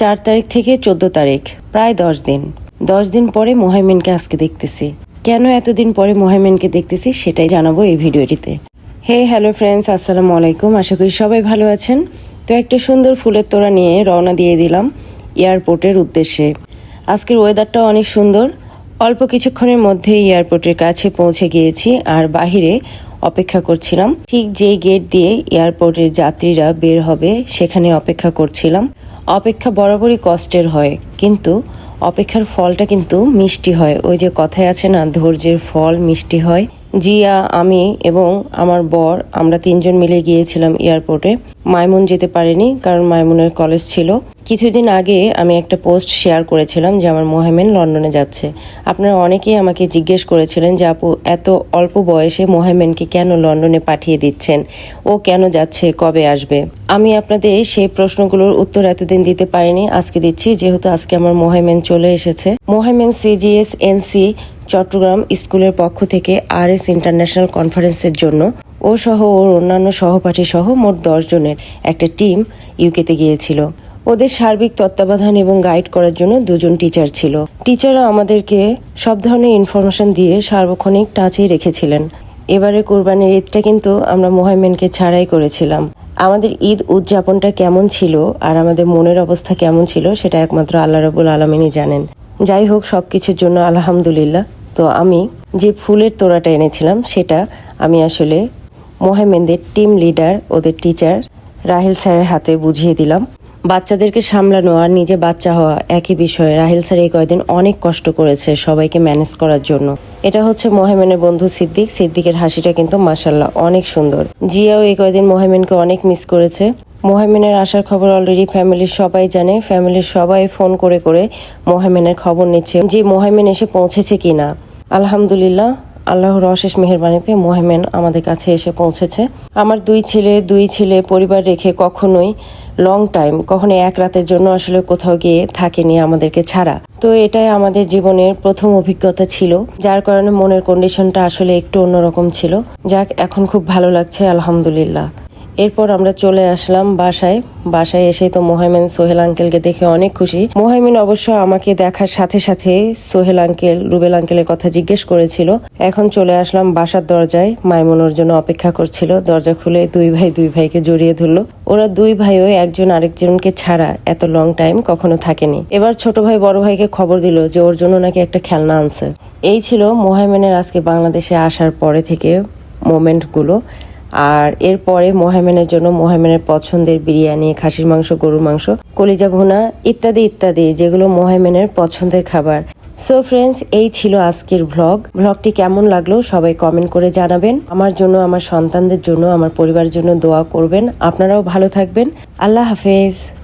চার তারিখ থেকে চোদ্দ তারিখ, প্রায় দশ দিন। দশ দিন পরে মোহাইমিনকে আজকে দেখতেছি। কেন এতদিন পরে মোহাইমিনকে দেখতেছি সেটাই জানাব এই ভিডিওটিতে। হে হ্যালো ফ্রেন্ডস, আসসালামু আলাইকুম। আশা করি সবাই ভালো আছেন। তো একটা সুন্দর ফুলের তোড়া নিয়ে রওনা দিয়ে দিলাম এয়ারপোর্টের উদ্দেশ্যে। আজকের ওয়েদারটা অনেক সুন্দর। অল্প কিছুক্ষণের মধ্যে এয়ারপোর্টের কাছে পৌঁছে গিয়েছি আর বাহিরে অপেক্ষা করছিলাম। ঠিক যেই গেট দিয়ে এয়ারপোর্টের যাত্রীরা বের হবে, সেখানে অপেক্ষা করছিলাম। অপেক্ষা বরাবরই কষ্টের হয়, কিন্তু অপেক্ষার ফলটা কিন্তু মিষ্টি হয়। ওই যে কথায় আছে না, ধৈর্যের ফল মিষ্টি হয়। জিয়া, আমি এবং আমার বর, আমরা তিনজন মিলে গিয়েছিলাম এয়ারপোর্টে। মাইমুন যেতে পারেনি কারণ মাইমুনের কলেজ ছিল। কিছুদিন আগে আমি একটা পোস্ট শেয়ার করেছিলাম যে আমার মোহামেন লন্ডনে যাচ্ছে। আপনারা অনেকেই আমাকে জিজ্ঞেস করেছিলেন যে, আপু, এত অল্প বয়সে মোহামেনকে কেন লন্ডনে পাঠিয়ে দিচ্ছেন? ও কেন যাচ্ছে? কবে আসবে? আমি আপনাদের সেই প্রশ্নগুলোর উত্তর এতদিন দিতে পারিনি। আজকে দিচ্ছি, যেহেতু আজকে আমার মোহামেন চলে এসেছে। মোহামেন সিজিএস এনসি চট্টগ্রাম স্কুলের পক্ষ থেকে আর এস ইন্টারন্যাশনাল কনফারেন্সের জন্য ও সহ ওর অন্যান্য সহপাঠী সহ মোট দশ জনের একটা টিম ইউকেতে গিয়েছিল। ওদের সার্বিক তত্ত্বাবধান এবং গাইড করার জন্য দুজন টিচার ছিল। টিচাররা আমাদেরকে সব ধরনের ইনফরমেশন দিয়ে সার্বক্ষণিক টাচে রেখেছিলেন। এবারে কোরবানির ঈদটা কিন্তু আমরা মোহাইমেনকে ছাড়াই করেছিলাম। আমাদের ঈদ উদযাপনটা কেমন ছিল আর আমাদের মনের অবস্থা কেমন ছিল সেটা একমাত্র আল্লাহ রবুল আলমিনই জানেন। যাই হোক সব কিছুর জন্য আলহামদুলিল্লাহ। তো আমি যে ফুলের তোড়াটা এনেছিলাম, সেটা আমি আসলে মোহামেনদের টিম লিডার ওদের টিচার রাহিল স্যারের হাতে বুঝিয়ে দিলাম। বাচ্চাদেরকে সামলানো আর নিজে বাচ্চা হওয়া একই বিষয়ে রাহিল স্যার এই কয়দিন অনেক কষ্ট করেছে সবাইকে ম্যানেজ করার জন্য। এটা হচ্ছে মোহামেনের বন্ধু সিদ্দিক। সিদ্দিকের হাসিটা কিন্তু মাসাল্লাহ অনেক সুন্দর। জিয়াও এই কয়দিন মোহামেনকে অনেক মিস করেছে। মোহামেনের আসার খবর অলরেডি ফ্যামিলির সবাই জানে। ফ্যামিলির সবাই ফোন করে করে মোহামেনের খবর নিচ্ছে যে মোহামেন এসে পৌঁছেছে কিনা। আলহামদুলিল্লাহ, আল্লাহর অশেষ মেহরবানিতে মোহেমেন আমাদের কাছে এসে পৌঁছেছে। আমার দুই ছেলে দুই ছেলে পরিবার রেখে কখনোই লং টাইম কখনো এক রাতের জন্য আসলে কোথাও গিয়ে থাকেনি আমাদেরকে ছাড়া। তো এটাই আমাদের জীবনের প্রথম অভিজ্ঞতা ছিল, যার কারণে মনের কন্ডিশনটা আসলে একটু অন্যরকম ছিল। যাক, এখন খুব ভালো লাগছে, আলহামদুলিল্লাহ। এরপর আমরা চলে আসলাম বাসায়। বাসায় এসে তো মোহাইমিন, সোহেল আঙ্কেলকে দেখে অনেক খুশি। মোহাইমিন অবশ্য আমাকে দেখার সাথে সাথে সোহেল আঙ্কেল, রুবেল আঙ্কেলের কথা জিজ্ঞেস করেছিল। এখন চলে আসলাম বাসার দরজায়। মাইমুনোর জন্য অপেক্ষা করছিল। দরজা খুলে দুই ভাই দুই ভাইকে জড়িয়ে ধরলো। ওরা দুই ভাইও একজন আরেকজনকে ছাড়া এত লং টাইম কখনো থাকেনি। এবার ছোট ভাই বড় ভাইকে খবর দিল যে ওর জন্য নাকি একটা খেলনা আনছে। এই ছিল মোহাইমেনের আজকে বাংলাদেশে আসার পরে থেকে মোমেন্টগুলো। আর এরপরে মোহামেনের জন্য মোহামেনের পছন্দের বিরিয়ানি, খাসির মাংস, গরুর মাংস, কলিজা ভুনা, ইত্যাদি ইত্যাদি, যেগুলো মোহামেনের পছন্দের খাবার। সো ফ্রেন্ডস এই ছিল আজকের ভ্লগ ভ্লগটি কেমন লাগল সবাই কমেন্ট করে জানাবেন। আমার জন্য, আমার সন্তানদের জন্য, আমার পরিবারের জন্য দোয়া করবেন। আপনারাও ভালো থাকবেন। আল্লাহ হাফেজ।